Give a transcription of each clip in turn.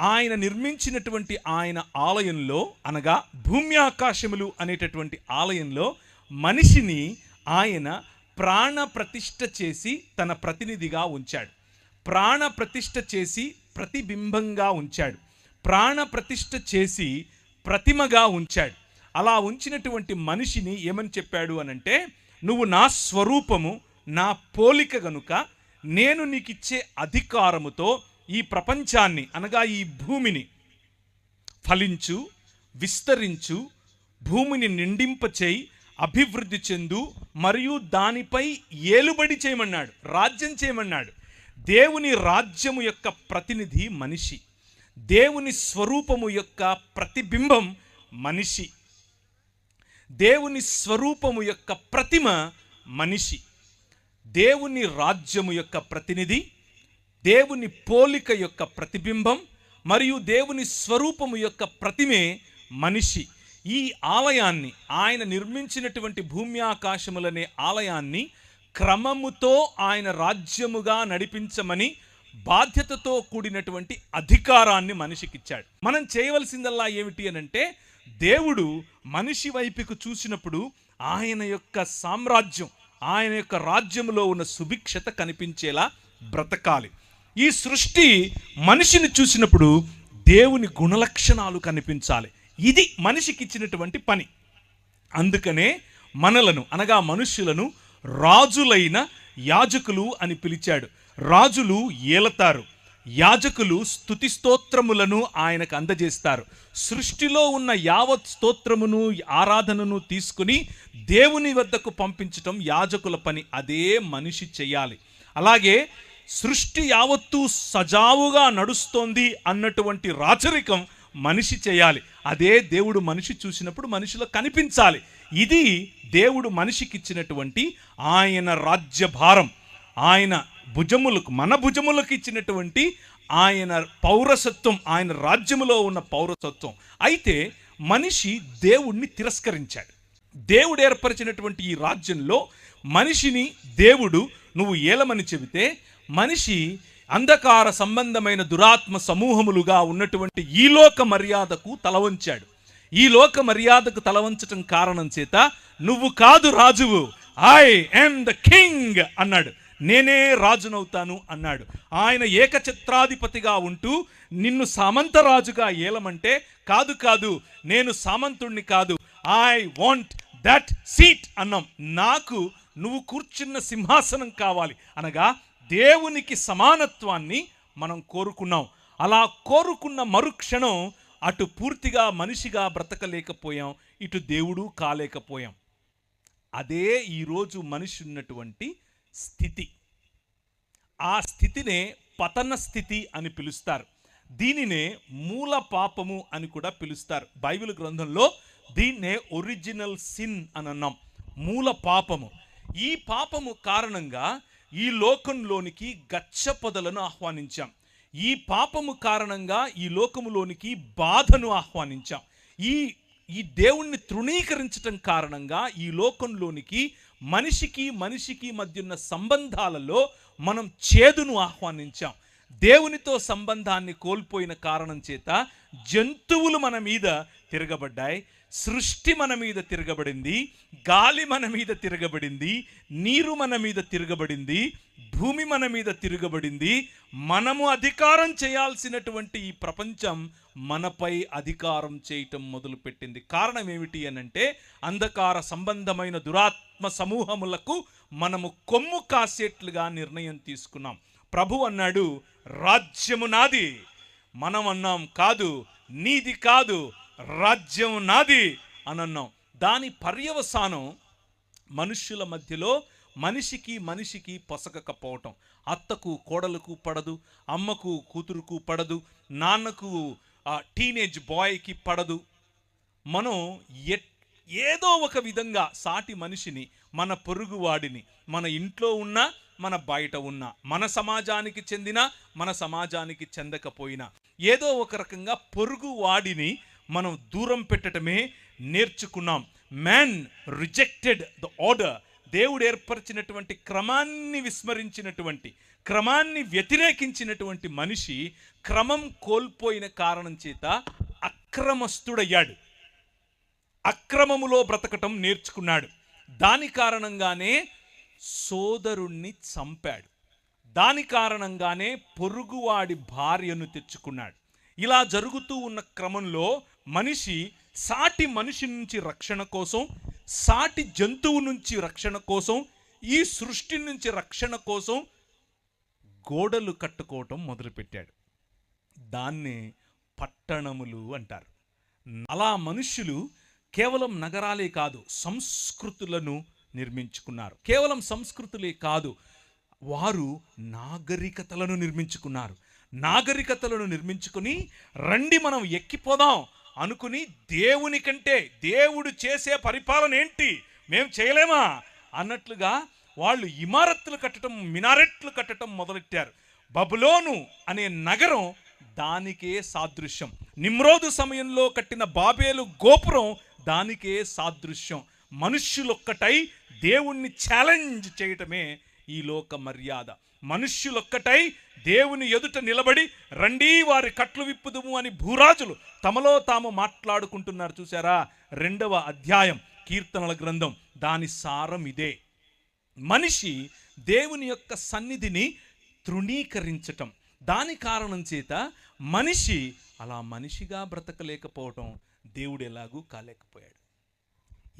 ఆయన నిర్మించినటువంటి ఆయన ఆలయంలో అనగా భూమి ఆకాశములు అనేటటువంటి ఆలయంలో మనిషిని ఆయన ప్రాణ ప్రతిష్ఠ చేసి తన ప్రతినిధిగా ఉంచాడు. ప్రాణ ప్రతిష్ఠ చేసి ప్రతిబింబంగా ఉంచాడు. ప్రాణ ప్రతిష్ఠ చేసి ప్రతిమగా ఉంచాడు. అలా ఉంచినటువంటి మనిషిని ఏమని చెప్పాడు అనంటే నువ్వు నా స్వరూపము నా పోలిక గనుక నేను నీకిచ్చే అధికారముతో ఈ ప్రపంచాన్ని అనగా ఈ భూమిని ఫలించు విస్తరించు భూమిని నిండింపచేయి అభివృద్ధి చెందు మరియు దానిపై ఏలుబడి చేయమన్నాడు రాజ్యం చేయమన్నాడు. దేవుని రాజ్యము యొక్క ప్రతినిధి మనిషి. దేవుని స్వరూపము యొక్క ప్రతిబింబం మనిషి. దేవుని స్వరూపము యొక్క ప్రతిమ మనిషి. దేవుని రాజ్యము యొక్క ప్రతినిధి దేవుని పోలిక యొక్క ప్రతిబింబం మరియు దేవుని స్వరూపము యొక్క ప్రతిమే మనిషి. ఈ ఆలయాన్ని ఆయన నిర్మించినటువంటి భూమి ఆకాశములనే ఆలయాన్ని క్రమముతో ఆయన రాజ్యముగా నడిపించమని బాధ్యతతో కూడినటువంటి అధికారాన్ని మనిషికిచ్చాడు. మనం చేయవలసిందల్లా ఏమిటి అనంటే దేవుడు మనిషి వైపుకు చూసినప్పుడు ఆయన యొక్క సామ్రాజ్యం ఆయన యొక్క రాజ్యంలో ఉన్న సుభిక్షత కనిపించేలా బ్రతకాలి. ఈ సృష్టి మనిషిని చూసినప్పుడు దేవుని గుణలక్షణాలు కనిపించాలి. ఇది మనిషికి ఇచ్చినటువంటి పని. అందుకనే మనలను అనగా మనుష్యులను రాజులైన యాజకులు అని పిలిచాడు. రాజులు ఏలతారు. యాజకులు స్థుతి స్తోత్రములను ఆయనకు అందజేస్తారు. సృష్టిలో ఉన్న యావత్ స్తోత్రమును ఆరాధనను తీసుకుని దేవుని వద్దకు పంపించటం యాజకుల పని. అదే మనిషి చేయాలి. అలాగే సృష్టి యావత్తు సజావుగా నడుస్తోంది అన్నటువంటి రాచరికం మనిషి చేయాలి. అదే దేవుడు మనిషి చూసినప్పుడు మనిషిలో కనిపించాలి. ఇది దేవుడు మనిషికి ఇచ్చినటువంటి ఆయన రాజ్యభారం. ఆయన భుజములకు మన భుజములకు ఇచ్చినటువంటి ఆయన పౌరసత్వం ఆయన రాజ్యములో ఉన్న పౌరసత్వం. అయితే మనిషి దేవుణ్ణి తిరస్కరించాడు. దేవుడు ఏర్పరిచినటువంటి ఈ రాజ్యంలో మనిషిని దేవుడు నువ్వు ఏలమని చెబితే మనిషి అంధకార సంబంధమైన దురాత్మ సమూహములుగా ఉన్నటువంటి ఈ లోక మర్యాదకు తలవంచాడు ఈ లోక మర్యాదకు తలవంచటం కారణం చేత నువ్వు కాదు రాజువు. ఐ ఎమ్ ద కింగ్ అన్నాడు. నేనే రాజునవుతాను అన్నాడు. ఆయన ఏకచిత్రాధిపతిగా ఉంటూ నిన్ను సామంతరాజుగా ఏలమంటే కాదు కాదు నేను సామంతుణ్ణి కాదు. ఐ వాంట్ దట్ సీట్ అన్నాం. నాకు నువ్వు కూర్చున్న సింహాసనం కావాలి అనగా దేవునికి సమానత్వాన్ని మనం కోరుకున్నాం. అలా కోరుకున్న మరుక్షణం అటు పూర్తిగా మనిషిగా బ్రతకలేకపోయాం ఇటు దేవుడు కాలేకపోయాం. అదే ఈరోజు మనిషి ఉన్నటువంటి స్థితి. ఆ స్థితినే పతన స్థితి అని పిలుస్తారు. దీనినే మూల పాపము అని కూడా పిలుస్తారు. బైబిల్ గ్రంథంలో దీన్నే ఒరిజినల్ సిన్ అని అన్నాం మూల పాపము. ఈ పాపము కారణంగా ఈ లోకంలోనికి గచ్చ పొదలను ఆహ్వానించాం. ఈ పాపము కారణంగా ఈ లోకములోనికి బాధను ఆహ్వానించాం. ఈ ఈ దేవుణ్ణి తృణీకరించటం కారణంగా ఈ లోకంలోనికి మనిషికి మనిషికి మధ్య ఉన్న సంబంధాలలో మనం చేదును ఆహ్వానించాం. దేవునితో సంబంధాన్ని కోల్పోయిన కారణం చేత జంతువులు మన మీద తిరగబడ్డాయి. సృష్టి మన మీద తిరగబడింది గాలి మన మీద తిరగబడింది నీరు మన మీద తిరగబడింది భూమి మన మీద తిరగబడింది. మనము అధికారం చేయాల్సినటువంటి ఈ ప్రపంచం మనపై అధికారం చేయటం మొదలుపెట్టింది. కారణం ఏమిటి అనంటే అంధకార సంబంధమైన దురాత్మ సమూహములకు మనము కొమ్ము కాసేట్లుగా నిర్ణయం తీసుకున్నాం. ప్రభు అన్నాడు రాజ్యము నాది మనం అన్నాం కాదు నీది కాదు రాజ్యం నాది అని అన్నాం దాని పర్యవసానం మనుష్యుల మధ్యలో మనిషికి మనిషికి పొసగకపోవటం. అత్తకు కోడలకు పడదు అమ్మకు కూతురుకు పడదు నాన్నకు టీనేజ్ బాయ్కి పడదు. మనం ఎట్ ఏదో ఒక విధంగా సాటి మనిషిని మన పొరుగువాడిని మన ఇంట్లో ఉన్నా మన బయట ఉన్నా మన సమాజానికి చెందిన మన సమాజానికి చెందకపోయినా ఏదో ఒక రకంగా పొరుగువాడిని మనం దూరం పెట్టడమే నేర్చుకున్నాం. మ్యాన్ రిజెక్టెడ్ ద ఆర్డర్ దేవుడు ఏర్పరిచినటువంటి క్రమాన్ని విస్మరించినటువంటి క్రమాన్ని వ్యతిరేకించినటువంటి మనిషి క్రమం కోల్పోయిన కారణం చేత అక్రమస్తుడయ్యాడు. అక్రమములో బ్రతకటం నేర్చుకున్నాడు. దాని కారణంగానే సోదరుణ్ణి చంపాడు. దాని కారణంగానే పొరుగువాడి భార్యను తెచ్చుకున్నాడు. ఇలా జరుగుతూ ఉన్న క్రమంలో మనిషి సాటి మనిషి నుంచి రక్షణ కోసం సాటి జంతువు నుంచి రక్షణ కోసం ఈ సృష్టి నుంచి రక్షణ కోసం గోడలు కట్టుకోవటం మొదలుపెట్టాడు. దాన్నే పట్టణములు అంటారు. అలా మనుష్యులు కేవలం నగరాలే కాదు సంస్కృతులను నిర్మించుకున్నారు. కేవలం సంస్కృతులే కాదు వారు నాగరికతలను నిర్మించుకున్నారు. నాగరికతలను నిర్మించుకుని రండి మనం ఎక్కిపోదాం అనుకుని దేవుని కంటే దేవుడు చేసే పరిపాలన ఏంటి? మేము చేయలేమా? అన్నట్లుగా వాళ్ళు ఇమారత్తులు కట్టడం మినారెట్లు కట్టడం మొదలెట్టారు. బబులోను అనే నగరం దానికే సాదృశ్యం. నిమ్రోదు సమయంలో కట్టిన బాబేలు గోపురం దానికే సాదృశ్యం. మనుష్యులొక్కటై దేవుణ్ణి ఛాలెంజ్ చేయటమే ఈ లోక మర్యాద. మనుష్యులొక్కటై దేవుని ఎదుట నిలబడి రండి వారి కట్లు విప్పుదుము అని భూరాజులు తమలో తాము మాట్లాడుకుంటున్నారు చూసారా రెండవ అధ్యాయం కీర్తనల గ్రంథం. దాని సారం ఇదే. మనిషి దేవుని యొక్క సన్నిధిని తృణీకరించటం. దాని కారణం చేత మనిషి అలా మనిషిగా బ్రతకలేకపోవటం. దేవుడు ఎలాగూ కాలేకపోయాడు.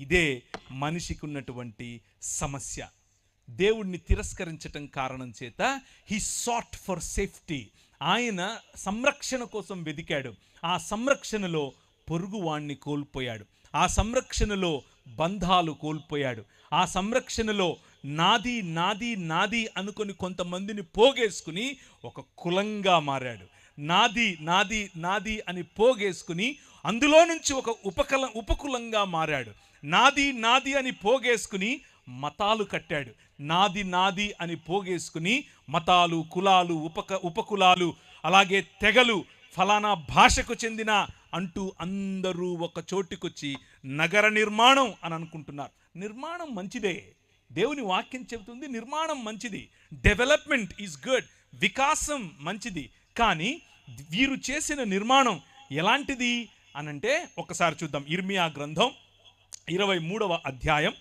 ఇదే మనిషికి ఉన్నటువంటి సమస్య. దేవుణ్ణి తిరస్కరించటం కారణం చేత హీ సాట్ ఫర్ సేఫ్టీ ఆయన సంరక్షణ కోసం వెదికాడు ఆ సంరక్షణలో పొరుగువాణ్ణి కోల్పోయాడు. ఆ సంరక్షణలో బంధాలు కోల్పోయాడు. ఆ సంరక్షణలో నాది నాది నాది అనుకొని కొంతమందిని పోగేసుకుని ఒక కులంగా మారాడు. నాది నాది నాది అని పోగేసుకుని అందులో నుంచి ఒక ఉపకల ఉపకులంగా మారాడు. నాది నాది అని పోగేసుకుని మతాలు కట్టాడు. నాది నాది అని పోగేసుకుని మతాలు కులాలు ఉపక ఉపకులాలు అలాగే తెగలు ఫలానా భాషకు చెందిన అంటూ అందరూ ఒక చోటుకొచ్చి నగర నిర్మాణం అని అనుకుంటున్నారు. నిర్మాణం మంచిదే. దేవుని వాక్యం చెబుతుంది నిర్మాణం మంచిది. డెవలప్మెంట్ ఈజ్ గుడ్ వికాసం మంచిది. కానీ వీరు చేసిన నిర్మాణం ఎలాంటిది? అనంటే ఒకసారి చూద్దాం. ఇర్మియా గ్రంథం ఇరవై మూడవ అధ్యాయం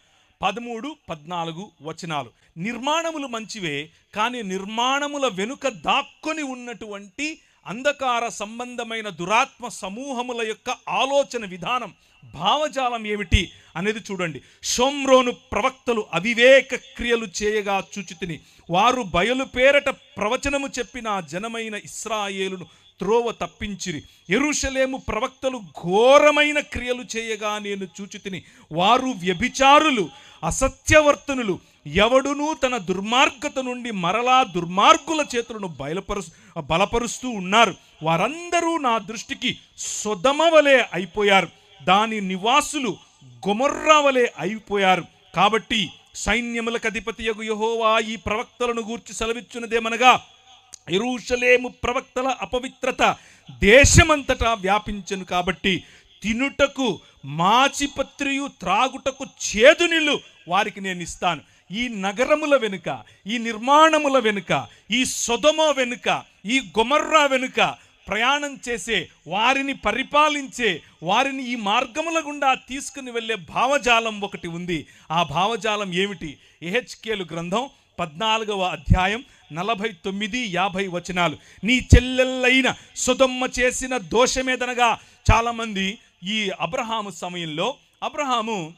పదమూడు పద్నాలుగు వచనాలు. నిర్మాణములు మంచివే కానీ నిర్మాణముల వెనుక దాక్కొని ఉన్నటువంటి అంధకార సంబంధమైన దురాత్మ సమూహముల యొక్క ఆలోచన విధానం భావజాలం ఏమిటి అనేది చూడండి. షోమ్రోను ప్రవక్తలు అవివేక క్రియలు చేయగా చూచితిని. వారు బయలు పేరట ప్రవచనము చెప్పిన జనమైన ఇస్రాయేలును త్రోవ తప్పించిరి. ఎరుషలేము ప్రవక్తలు ఘోరమైన క్రియలు చేయగా నేను చూచితిని. వారు వ్యభిచారులు అసత్యవర్తనులు ఎవడునూ తన దుర్మార్గత నుండి మరలా దుర్మార్గుల చేతులను బయలుపరు బలపరుస్తూ ఉన్నారు. వారందరూ నా దృష్టికి సొదమవలే అయిపోయారు. దాని నివాసులు గొమర్రా వలె అయిపోయారు. కాబట్టి సైన్యములకు అధిపతి యహోవా ఈ ప్రవక్తలను గూర్చి సెలవిచ్చున్నదేమనగా ఎరూషలేము ప్రవక్తల అపవిత్రత దేశమంతటా వ్యాపించను కాబట్టి తినుటకు మాచిపత్రియు త్రాగుటకు చేదు నీళ్ళు వారికి నేను ఇస్తాను. ఈ నగరముల వెనుక ఈ నిర్మాణముల వెనుక ఈ సొదమ వెనుక ఈ గొమర్రా వెనుక ప్రయాణం చేసే వారిని పరిపాలించే వారిని ఈ మార్గముల గుండా తీసుకుని వెళ్ళే భావజాలం ఒకటి ఉంది. ఆ భావజాలం ఏమిటి? ఎహెచ్కేలు గ్రంథం పద్నాలుగవ అధ్యాయం నలభై తొమ్మిది యాభై వచనాలు. నీ చెల్లెళ్ళైన సుధమ్మ చేసిన దోషమేదనగా చాలామంది ఈ అబ్రహాము సమయంలో అబ్రహాము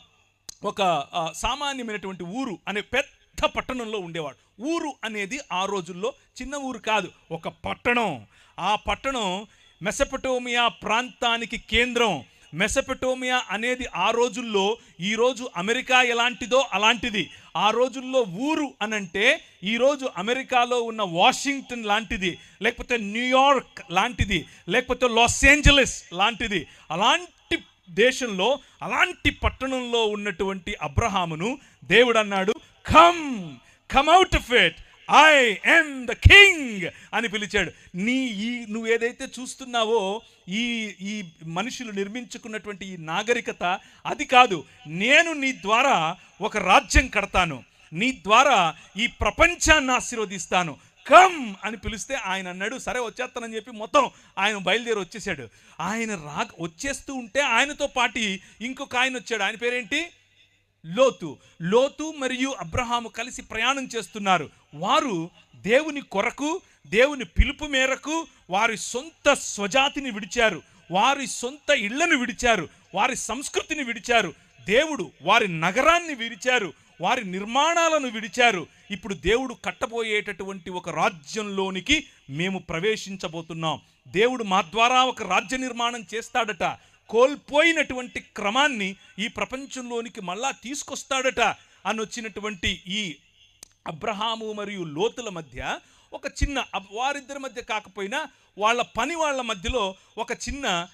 ఒక సామాన్యమైనటువంటి ఊరు అనే పెద్ద పట్టణంలో ఉండేవాడు. ఊరు అనేది ఆ రోజుల్లో చిన్న ఊరు కాదు ఒక పట్టణం. ఆ పట్టణం మెసపటోమియా ప్రాంతానికి కేంద్రం. మెసపటోమియా అనేది ఆ రోజుల్లో ఈరోజు అమెరికా ఎలాంటిదో అలాంటిది. ఆ రోజుల్లో ఊరు అనంటే ఈరోజు అమెరికాలో ఉన్న వాషింగ్టన్ లాంటిది లేకపోతే న్యూయార్క్ లాంటిది లేకపోతే లాస్ ఏంజలస్ లాంటిది. అలాంటి దేశంలో అలాంటి పట్టణంలో ఉన్నటువంటి అబ్రహామును దేవుడు అన్నాడు come come out of it I am the king అని పిలిచాడు. నీ ఈ నువ్వు ఏదైతే చూస్తున్నావో ఈ ఈ మనుషులు నిర్మించుకున్నటువంటి ఈ నాగరికత అది కాదు. నేను నీ ద్వారా ఒక రాజ్యం కడతాను. నీ ద్వారా ఈ ప్రపంచాన్ని ఆశీర్వదిస్తాను. కమ్ అని పిలిస్తే ఆయన అన్నాడు. సరే వచ్చేస్తానని చెప్పి మొత్తం ఆయన బయలుదేరి వచ్చేసాడు. ఆయన రా వచ్చేస్తూ ఉంటే ఆయనతో పాటి ఇంకొక ఆయన వచ్చాడు. ఆయన పేరేంటి? లోతు. లోతు మరియు అబ్రహాము కలిసి ప్రయాణం చేస్తున్నారు. వారు దేవుని కొరకు దేవుని పిలుపు మేరకు వారి సొంత స్వజాతిని విడిచారు. వారి సొంత ఇళ్ళను విడిచారు. వారి సంస్కృతిని విడిచారు. దేవుడు వారి నగరాన్ని విడిచారు. వారి నిర్మాణాలను విడిచారు. ఇప్పుడు దేవుడు కట్టబోయేటటువంటి ఒక రాజ్యంలోనికి మేము ప్రవేశించబోతున్నాం. దేవుడు మా ద్వారా ఒక రాజ్య నిర్మాణం చేస్తాడట. కోల్పోయినటువంటి క్రమాన్ని ఈ ప్రపంచంలోనికి మళ్ళా తీసుకొస్తాడట. అని వచ్చినటువంటి ఈ అబ్రహాము మరియు లోతుల మధ్య ఒక చిన్న వారిద్దరి మధ్య కాకపోయినా వాళ్ళ పని వాళ్ళ మధ్యలో ఒక చిన్న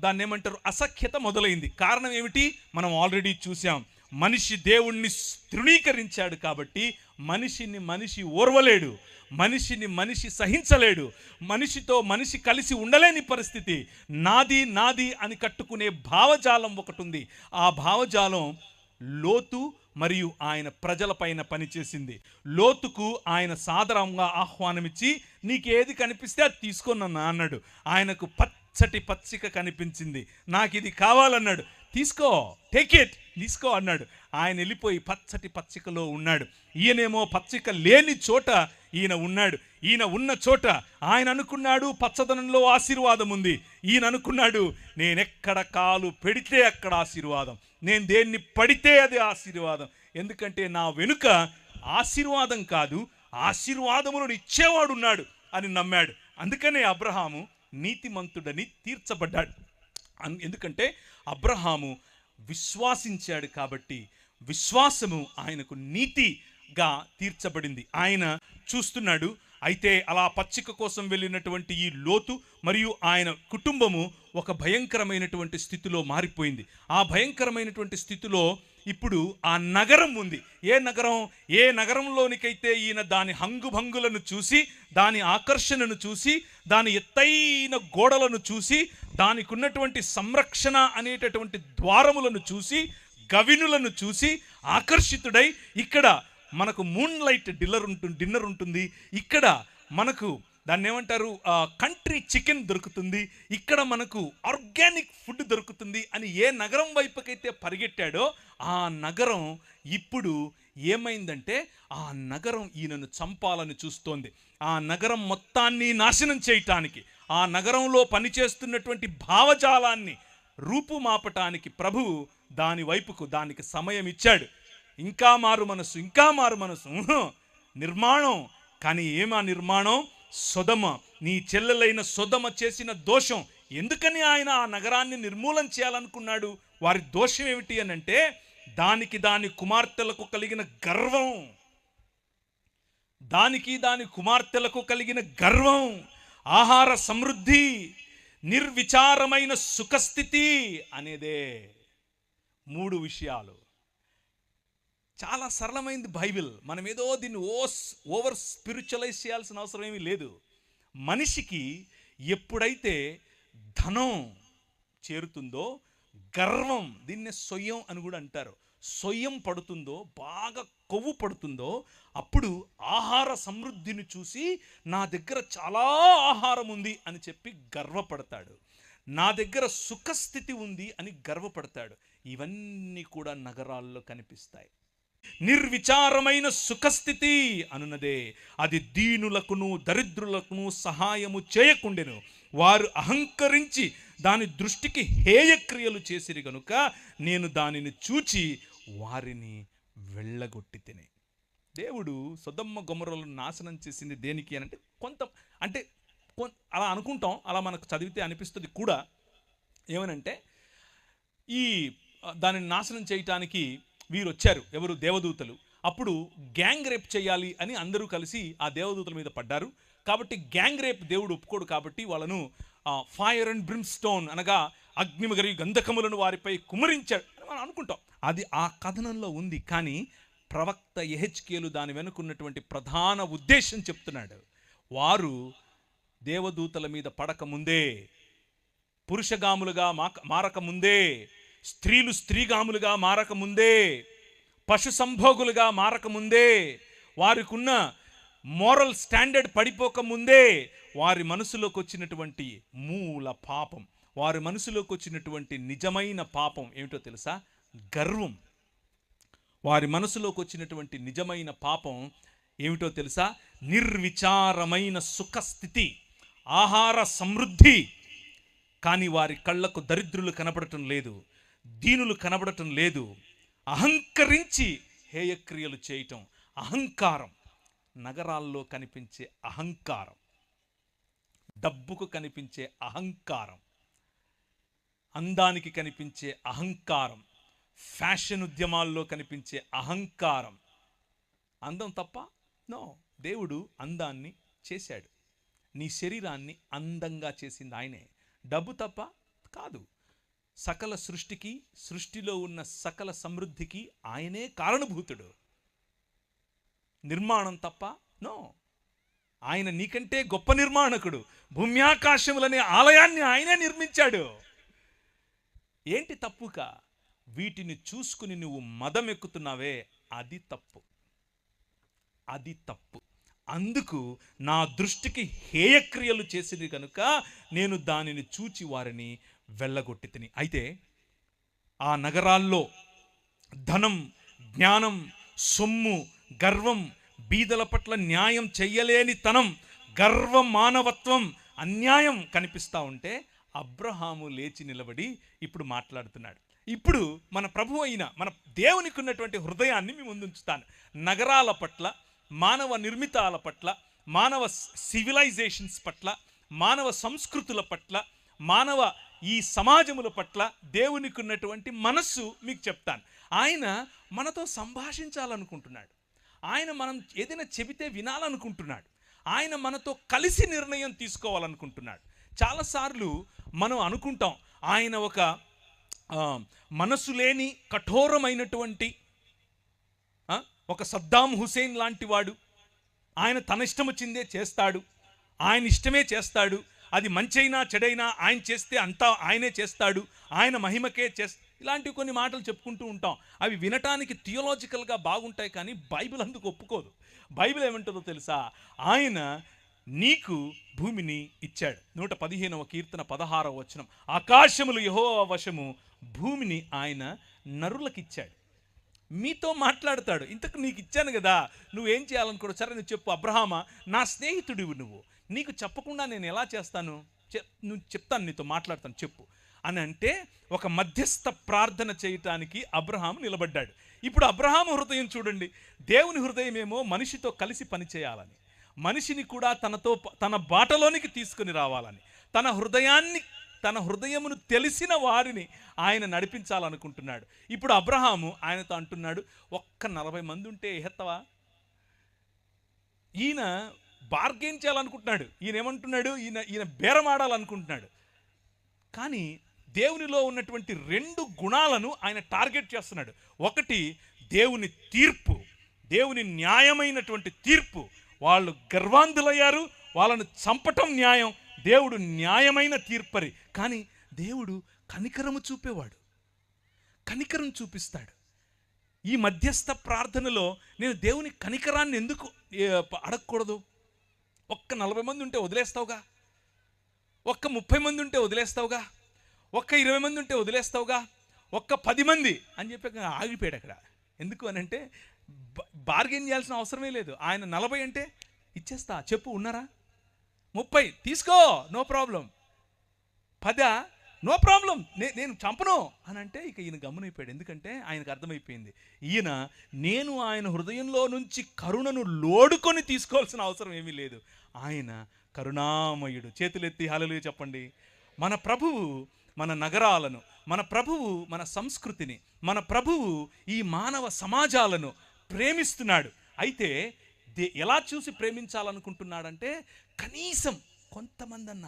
దాన్ని ఏమంటారు అసఖ్యత మొదలైంది. కారణం ఏమిటి? మనం ఆల్రెడీ చూసాం మనిషి దేవుణ్ణి తృణీకరించాడు కాబట్టి మనిషిని మనిషి ఓర్వలేడు. మనిషిని మనిషి సహించలేడు. మనిషితో మనిషి కలిసి ఉండలేని పరిస్థితి. నాది నాది అని కట్టుకునే భావజాలం ఒకటి ఉంది ఆ భావజాలం లోతు మరియు ఆయన ప్రజలపైన పనిచేసింది. లోతుకు ఆయన సాదరంగా ఆహ్వానమిచ్చి నీకేది కనిపిస్తే అది తీసుకొనన్నా అన్నాడు. ఆయనకు పచ్చటి పచ్చిక కనిపించింది. నాకు ఇది కావాలన్నాడు. తీసుకో టేక్ ఇట్ తీసుకో అన్నాడు. ఆయన వెళ్ళిపోయి పచ్చటి పచ్చికలో ఉన్నాడు. ఈయనేమో పచ్చిక లేని చోట ఈయన ఉన్నాడు. ఈయన ఉన్న చోట ఆయన అనుకున్నాడు పచ్చదనంలో ఆశీర్వాదం ఉంది ఈయన అనుకున్నాడు నేనెక్కడ కాలు పెడితే అక్కడ ఆశీర్వాదం. నేను దేన్ని పడితే అది ఆశీర్వాదం. ఎందుకంటే నా వెనుక ఆశీర్వాదం కాదు ఆశీర్వాదములను ఇచ్చేవాడు ఉన్నాడు అని నమ్మాడు. అందుకనే అబ్రహాము నీతిమంతుడని తీర్చబడ్డాడు. ఎందుకంటే అబ్రహాము విశ్వాసించాడు కాబట్టి విశ్వాసము ఆయనకు నీతిగా తీర్చబడింది. ఆయన చూస్తున్నాడు అయితే అలా పచ్చిక కోసం వెళ్ళినటువంటి ఈ లోతు మరియు ఆయన కుటుంబము ఒక భయంకరమైనటువంటి స్థితిలో మారిపోయింది. ఆ భయంకరమైనటువంటి స్థితిలో ఇప్పుడు ఆ నగరం ఉంది. ఏ నగరం? ఏ నగరంలోనికైతే ఈయన దాని హంగుభంగులను చూసి దాని ఆకర్షణను చూసి దాని ఎత్తైన గోడలను చూసి దానికి ఉన్నటువంటి సంరక్షణ అనేటటువంటి ద్వారములను చూసి గవినులను చూసి ఆకర్షితుడై ఇక్కడ మనకు మూన్ లైట్ డిన్నర్ ఉంటుంది డిన్నర్ ఉంటుంది. ఇక్కడ మనకు దాన్ని ఏమంటారు? కంట్రీ చికెన్ దొరుకుతుంది. ఇక్కడ మనకు ఆర్గానిక్ ఫుడ్ దొరుకుతుంది అని ఏ నగరం వైపుకైతే పరిగెట్టాడో ఆ నగరం ఇప్పుడు ఏమైందంటే ఆ నగరం ఈయనను చంపాలని చూస్తోంది. ఆ నగరం మొత్తాన్ని నాశనం చేయటానికి ఆ నగరంలో పనిచేస్తున్నటువంటి భావజాలాన్ని రూపుమాపటానికి ప్రభువు దాని వైపుకు దానికి సమయం ఇచ్చాడు. ఇంకా మారు మనసు ఇంకా మారు మనసు. నిర్మాణం. కానీ ఏమా నిర్మాణం? సొదమ. నీ చెల్లెలైన సొదమ చేసిన దోషం. ఎందుకని ఆయన ఆ నగరాన్ని నిర్మూలన చేయాలనుకున్నాడు? వారి దోషం ఏమిటి అని అంటే దానికి దాని కుమార్తెలకు కలిగిన గర్వం. దానికి దాని కుమార్తెలకు కలిగిన గర్వం. ఆహార సమృద్ధి. నిర్విచారమైన సుఖస్థితి అనేదే. మూడు విషయాలు. చాలా సరళమైంది బైబిల్. మనం ఏదో దీన్ని ఓస్ ఓవర్ స్పిరిచువలైజ్ చేయాల్సిన అవసరం ఏమీ లేదు. మనిషికి ఎప్పుడైతే ధనం చేరుతుందో గర్వం దీన్నే సొయ్యం అని కూడా అంటారు. సొయ్యం పడుతుందో బాగా కొవ్వు పడుతుందో అప్పుడు ఆహార సమృద్ధిని చూసి నా దగ్గర చాలా ఆహారం ఉంది అని చెప్పి గర్వపడతాడు. నా దగ్గర సుఖస్థితి ఉంది అని గర్వపడతాడు. ఇవన్నీ కూడా నగరాల్లో కనిపిస్తాయి. నిర్విచారమైన సుఖస్థితి అనున్నదే. అది దీనులకును దరిద్రులకును సహాయము చేయకుండెను. వారు అహంకరించి దాని దృష్టికి హేయక్రియలు చేసిరి గనుక నేను దానిని చూచి వారిని వెళ్ళగొట్టి తినే. దేవుడు సొదమ్మ గొమరలను నాశనం చేసింది దేనికి అని అంటే కొంత అంటే అలా అనుకుంటాం అలా మనకు చదివితే అనిపిస్తుంది కూడా. ఏమనంటే ఈ దానిని నాశనం చేయటానికి వీరు వచ్చారు ఎవరు? దేవదూతలు. అప్పుడు గ్యాంగ్ రేప్ చేయాలి అని అందరూ కలిసి ఆ దేవదూతల మీద పడ్డారు. కాబట్టి గ్యాంగ్ రేప్ దేవుడు ఒప్పుకోడు కాబట్టి వాళ్ళను ఫైర్ అండ్ బ్రిమ్స్టోన్ అనగా అగ్నిమగరి గంధకములను వారిపై కుమరించాడు అని మనం అనుకుంటాం. అది ఆ కథనంలో ఉంది. కానీ ప్రవక్త ఎహెచ్కేలు దాని వెనుకున్నటువంటి ప్రధాన ఉద్దేశం చెప్తున్నాడు. వారు దేవదూతల మీద పడకముందే పురుషగాములుగా మాక మారకముందే స్త్రీలు స్త్రీగాములుగా మారకముందే పశు సంభోగులుగా మారకముందే వారికున్న మోరల్ స్టాండర్డ్ పడిపోకముందే వారి మనసులోకి వచ్చినటువంటి మూల పాపం వారి మనసులోకి వచ్చినటువంటి నిజమైన పాపం ఏమిటో తెలుసా? గర్వం. వారి మనసులోకి వచ్చినటువంటి నిజమైన పాపం ఏమిటో తెలుసా? నిర్విచారమైన సుఖస్థితి ఆహార సమృద్ధి. కానీ వారి కళ్ళకు దరిద్రులు కనపడటం లేదు. దీనులు కనబడటం లేదు. అహంకరించి హేయక్రియలు చేయటం అహంకారం. నగరాల్లో కనిపించే అహంకారం. డబ్బుకు కనిపించే అహంకారం. అందానికి కనిపించే అహంకారం. ఫ్యాషన్ ఉద్యమాల్లో కనిపించే అహంకారం. అందం తప్ప? నో. దేవుడు అందాన్ని చేశాడు. నీ శరీరాన్ని అందంగా చేసింది ఆయనే. డబ్బు తప్ప? కాదు. సకల సృష్టికి సృష్టిలో ఉన్న సకల సమృద్ధికి ఆయనే కారణభూతుడు. నిర్మాణం తప్ప నో. ఆయన నీకంటే గొప్ప నిర్మాణకుడు. భూమ్యాకాశములనే ఆలయాన్ని ఆయనే నిర్మించాడు. ఏంటి తప్పుక? వీటిని చూసుకుని నువ్వు మదం ఎక్కుతున్నావే అది తప్పు. అది తప్పు. అందుకు నా దృష్టికి హేయక్రియలు చేసింది కనుక నేను దానిని చూచి వారిని వెళ్ళగొట్టి తిని. అయితే ఆ నగరాల్లో ధనం జ్ఞానం సొమ్ము గర్వం బీదల పట్ల న్యాయం చెయ్యలేని తనం గర్వ మానవత్వం అన్యాయం కనిపిస్తా ఉంటే అబ్రహాము లేచి నిలబడి ఇప్పుడు మాట్లాడుతున్నాడు. ఇప్పుడు మన ప్రభు అయిన మన దేవునికి ఉన్నటువంటి హృదయాన్ని మీ ముందుంచుతాను. నగరాల పట్ల మానవ నిర్మితాల పట్ల మానవ సివిలైజేషన్స్ పట్ల మానవ సంస్కృతుల పట్ల మానవ ఈ సమాజముల పట్ల దేవునికి ఉన్నటువంటి మనస్సు మీకు చెప్తాను. ఆయన మనతో సంభాషించాలనుకుంటున్నాడు. ఆయన మనం ఏదైనా చెబితే వినాలనుకుంటున్నాడు. ఆయన మనతో కలిసి నిర్ణయం తీసుకోవాలనుకుంటున్నాడు. చాలాసార్లు మనం అనుకుంటాం ఆయన ఒక మనసు లేని కఠోరమైనటువంటి ఒక సద్దాం హుసేన్ లాంటి వాడు. ఆయన తన ఇష్టం వచ్చిందే చేస్తాడు. ఆయన ఇష్టమే చేస్తాడు. అది మంచైనా చెడైనా ఆయన చేస్తే అంతా ఆయనే చేస్తాడు ఆయన మహిమకే చేస్తా ఇలాంటివి కొన్ని మాటలు చెప్పుకుంటూ ఉంటాం. అవి వినటానికి థియోలాజికల్గా బాగుంటాయి కానీ బైబిల్ అందుకు ఒప్పుకోదు. బైబిల్ ఏమంటుందో తెలుసా? ఆయన నీకు భూమిని ఇచ్చాడు. నూట పదిహేనవ కీర్తన పదహారవ వచనం. ఆకాశములు యహో వశము భూమిని ఆయన నరులకిచ్చాడు. మీతో మాట్లాడతాడు. ఇంతకు నీకు ఇచ్చాను కదా నువ్వేం చేయాలనుకోడు సరే నువ్వు చెప్పు. అబ్రహామా నా స్నేహితుడివి నువ్వు. నీకు చెప్పకుండా నేను ఎలా చేస్తాను? నువ్వు చెప్తాను నీతో మాట్లాడతాను చెప్పు. అని అంటే ఒక మధ్యస్థ ప్రార్థన చేయటానికి అబ్రహాం నిలబడ్డాడు. ఇప్పుడు అబ్రహాం హృదయం చూడండి. దేవుని హృదయం ఏమో మనిషితో కలిసి పనిచేయాలని మనిషిని కూడా తనతో తన బాటలోనికి తీసుకుని రావాలని తన హృదయాన్ని తన హృదయమును తెలిసిన వారిని ఆయన నడిపించాలనుకుంటున్నాడు. ఇప్పుడు అబ్రహాము ఆయనతో అంటున్నాడు ఒక్క నలభై మంది ఉంటే ఎహెత్తవా? ఈయన బార్గెన్ చేయాలనుకుంటున్నాడు. ఈయన ఏమంటున్నాడు ఈయన ఈయన బేరమాడాలనుకుంటున్నాడు. కానీ దేవునిలో ఉన్నటువంటి రెండు గుణాలను ఆయన టార్గెట్ చేస్తున్నాడు. ఒకటి దేవుని తీర్పు దేవుని న్యాయమైనటువంటి తీర్పు. వాళ్ళు గర్వాంధులయ్యారు వాళ్ళను చంపటం న్యాయం. దేవుడు న్యాయమైన తీర్పరి. కానీ దేవుడు కనికరము చూపేవాడు. కనికరం చూపిస్తాడు. ఈ మధ్యస్థ ప్రార్థనలో నేను దేవుని కనికరాన్ని ఎందుకు అడగకూడదు? ఒక్క నలభై మంది ఉంటే వదిలేస్తావుగా? ఒక్క ముప్పై మంది ఉంటే వదిలేస్తావుగా? ఒక్క ఇరవై మంది ఉంటే వదిలేస్తావుగా? ఒక్క పది మంది అని చెప్పి ఆగిపోయాడు అక్కడ. ఎందుకు అని అంటే బార్గెన్ చేయాల్సిన అవసరమే లేదు. ఆయన నలభై అంటే ఇచ్చేస్తా. చెప్పు ఉన్నారా? ముప్పై. తీసుకో. No problem. పద. No problem. నే- నేను చంపను. అని అంటే ఇక ఈయన గమనైపోయాడు ఎందుకంటే ఆయనకు అర్థమైపోయింది. ఈయన నేను ఆయన హృదయంలో నుంచి కరుణను లోడుకొని తీసుకోవాల్సిన అవసరం ఏమీ లేదు. ఆయన కరుణామయుడు. చేతులెత్తి హలలు చెప్పండి. మన ప్రభువు మన నగరాలను మన ప్రభువు మన సంస్కృతిని మన ప్రభువు ఈ మానవ సమాజాలను ప్రేమిస్తున్నాడు. అయితే దే- ఎలా చూసి ప్రేమించాలనుకుంటున్నాడంటే కనీసం కొంతమంది అన్న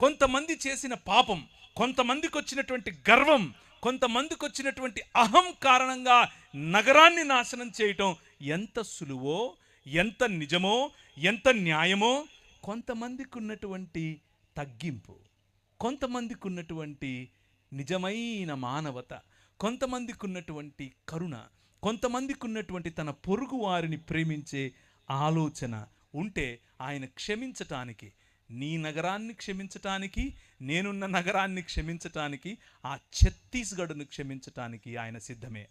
కొంతమంది చేసిన పాపం కొంతమందికి వచ్చినటువంటి గర్వం కొంతమందికి వచ్చినటువంటి అహం కారణంగా నగరాన్ని నాశనం చేయటం ఎంత సులువో ఎంత నిజమో ఎంత న్యాయమో? కొంతమందికి ఉన్నటువంటి తగ్గింపు కొంతమందికి ఉన్నటువంటి నిజమైన మానవత కొంతమందికి ఉన్నటువంటి కరుణ కొంతమందికి ఉన్నటువంటి తన పొరుగు వారిని ప్రేమించే ఆలోచన ఉంటే ఆయన క్షమించటానికి నీ నగరాన్ని క్షమించటానికి నేనున్న నగరాన్ని క్షమించటానికి ఆ ఛత్తీస్గఢ్ను క్షమించటానికి ఆయన సిద్ధమే.